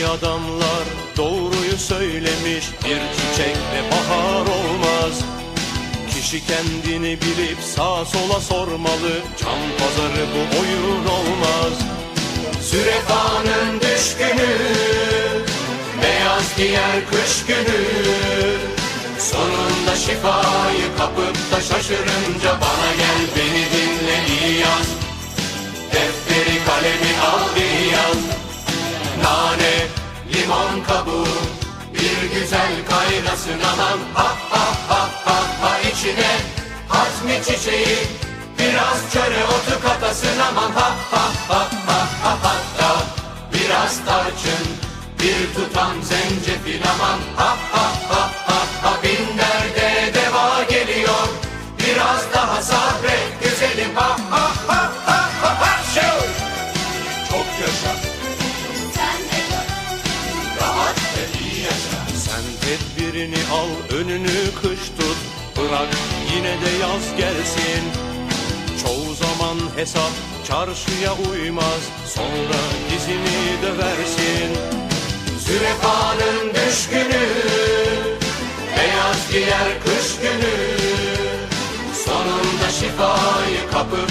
adamlar doğruyu söylemiş Bir çiçekle bahar olmaz. Kişi kendini bilip sağa sola sormalı Can pazarı bu oyun olmaz. Sürefanın düşkünü Beyaz giyer kış günü. Sonunda şifayı kapıp da şaşırınca Bana gel beni limon kabuğu Bir güzel kaynasın aman Ha ha ha ha ha içine Hazmi çiçeği Biraz çöre otu katasın aman Ha ha ha ha ha hatta Biraz tarçın Bir tutam zencefil aman Ha ha tedbirini al, önünü kış tut. Bırak yine de yaz gelsin. Çoğu zaman hesap çarşıya uymaz. Sonra dizini döversin. Zürefanın düşkünü, beyaz giyer kış günü. Sonunda şifayı kapıp